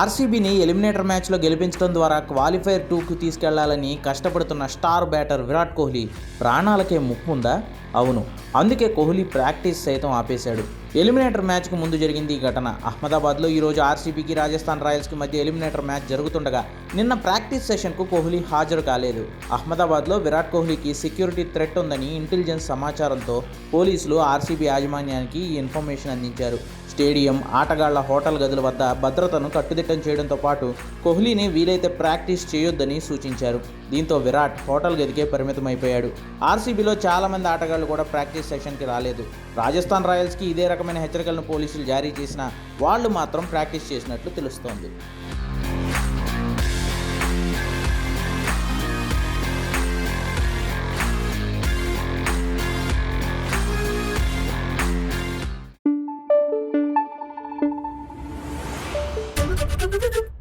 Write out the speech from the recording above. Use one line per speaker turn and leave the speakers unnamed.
ఆర్సీబీని eliminator మ్యాచ్లో గెలిపించడం ద్వారా క్వాలిఫైర్ టూకు తీసుకెళ్ళాలని కష్టపడుతున్న స్టార్ బ్యాటర్ విరాట్ కోహ్లీ ప్రాణాలకే ముప్పు ఉందా? అవును. అందుకే కోహ్లీ ప్రాక్టీస్ సైతం ఆపేశాడు. ఎలిమినేటర్ మ్యాచ్కు ముందు జరిగింది ఈ ఘటన. అహ్మదాబాద్లో ఈరోజు ఆర్సీబీకి రాజస్థాన్ రాయల్స్కి మధ్య ఎలిమినేటర్ మ్యాచ్ జరుగుతుండగా నిన్న ప్రాక్టీస్ సెషన్కు కోహ్లీ హాజరు కాలేదు. అహ్మదాబాద్లో విరాట్ కోహ్లీకి సెక్యూరిటీ థ్రెట్ ఉందని ఇంటెలిజెన్స్ సమాచారంతో పోలీసులు ఆర్సీబీ యాజమాన్యానికి ఈ ఇన్ఫర్మేషన్ అందించారు. స్టేడియం ఆటగాళ్ళ హోటల్ గదుల వద్ద భద్రతను కట్టుదిట్టం చేయడంతో పాటు కోహ్లీని వీలైతే ప్రాక్టీస్ చేయొద్దని సూచించారు. దీంతో విరాట్ హోటల్ గదికే పరిమితమైపోయాడు. ఆర్సీబీలో చాలామంది ఆటగాళ్ళు కూడా ప్రాక్టీస్ సెషన్కి రాలేదు రాజస్థాన్ రాయల్స్కి ఇదే రకమైన హెచ్చరికలను పోలీసులు జారీ చేసినా వాళ్ళు మాత్రం ప్రాక్టీస్ చేసినట్లు తెలుస్తోంది
Thank you.